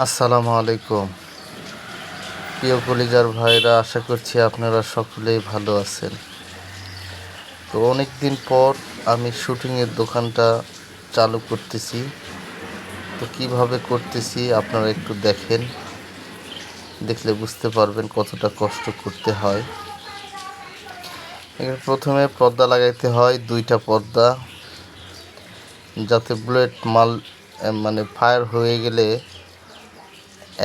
আসসালামু আলাইকুম। প্রিয় কলিজার ভাইরা, আশা করছি আপনারা সকলেই ভালো আছেন। তো অনেক দিন পর আমি শুটিংয়ের দোকানটা চালু করতেছি। তো কীভাবে করতেছি আপনারা একটু দেখেন। দেখলে বুঝতে পারবেন কতটা কষ্ট করতে হয়। এখানে প্রথমে পর্দা লাগাইতে হয়, দুইটা পর্দা। যাতে বুলেট মাল মানে ফায়ার হয়ে গেলে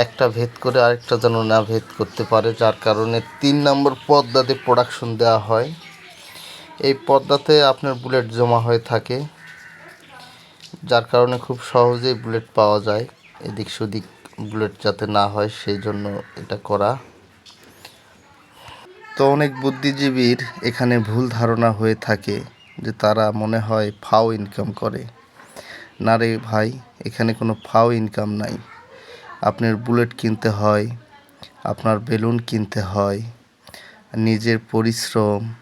একটা ভেদ করে আরেকটা যেন না ভেদ করতে পারে, যার কারণে তিন নম্বর পর্দাতে প্রোডাকশন দেওয়া হয়। এই পর্দাতে আপনার বুলেট জমা হয়ে থাকে, যার কারণে খুব সহজেই বুলেট পাওয়া যায়। এদিক সেদিক বুলেট যাতে না হয়, সেই জন্য এটা করা। তো অনেক বুদ্ধিজীবীর এখানে ভুল ধারণা হয়ে থাকে, যে তারা মনে হয় ফাও ইনকাম করে। না রে ভাই, এখানে কোনো ফাও ইনকাম নাই। আপনার বুলেট কিনতে হয়, আপনার বেলুন কিনতে হয়, নিজের পরিশ্রম,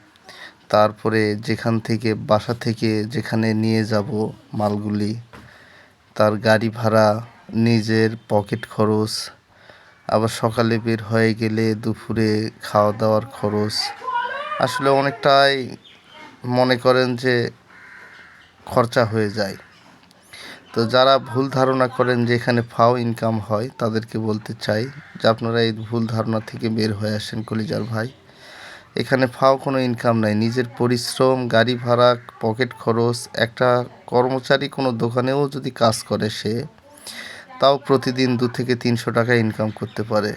তারপরে যেখান থেকে, বাসা থেকে যেখানে নিয়ে যাব মালগুলি, তার গাড়ি ভাড়া, নিজের পকেট খরচ, আবার সকালে বের হয়ে গেলে দুপুরে খাওয়া দাওয়ার খরচ। আসলে অনেকটাই মনে করেন যে খরচা হয়ে যায়। তো যারা ভুল ধারণা করেন যে এখানে ফাও ইনকাম হয়, তাদেরকে বলতে চাই যে আপনারা এই ভুল ধারণা থেকে বের হয়ে আসেন কলিজার ভাই। এখানে ফাও কোনো ইনকাম নাই। নিজের পরিশ্রম, গাড়ি ভাড়া, পকেট খরচ, একটা কর্মচারী কোনো দোকানেও যদি কাজ করে সে, তাও প্রতিদিন দু থেকে তিনশো টাকা ইনকাম করতে পারে।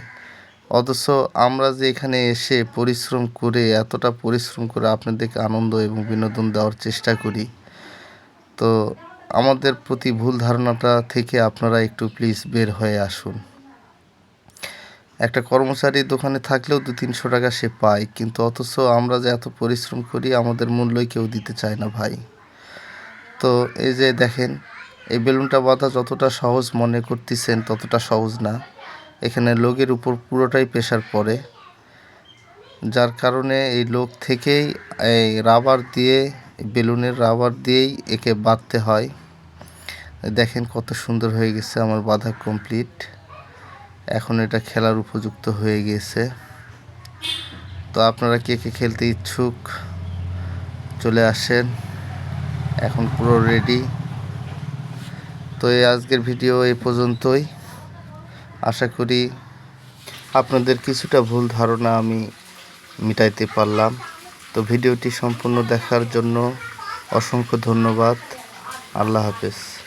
অথচ আমরা যে এখানে এসে পরিশ্রম করে, এতটা পরিশ্রম করে আপনাদেরকে আনন্দ এবং বিনোদন দেওয়ার চেষ্টা করি, তো আমাদের প্রতি ভুল ধারণাটা থেকে আপনারা একটু প্লিজ বের হয়ে আসুন। একটা কর্মচারী দোকানে থাকলেও দু তিনশো টাকা সে পায়, কিন্তু অথচ আমরা যে এত পরিশ্রম করি, আমাদের মূল্যই কেউ দিতে চায় না ভাই। তো এই যে দেখেন, এই বেলুনটা বাঁধা যতটা সহজ মনে করতেছেন, ততটা সহজ না। এখানে লোকের উপর পুরোটাই প্রেশার পড়ে। যার কারণে এই লোক থেকেই এই রাবার দিয়ে, বেলুনের রাবার দিয়েই একে বাঁধতে হয়। দেখেন কত সুন্দর হয়ে গেছে আমার বাঁধা কমপ্লিট এখন এটা খেলার উপযুক্ত হয়ে গেছে। তো আপনারা কে কে খেলতে ইচ্ছুক, চলে আসেন। এখন পুরো রেডি তো এই আজকের ভিডিও এই পর্যন্তই। আশা করি আপনাদের কিছুটা ভুল ধারণা আমি মিটাইতে পারলাম। তো ভিডিওটি সম্পূর্ণ দেখার জন্য অসংখ্য ধন্যবাদ। আল্লাহ হাফেজ।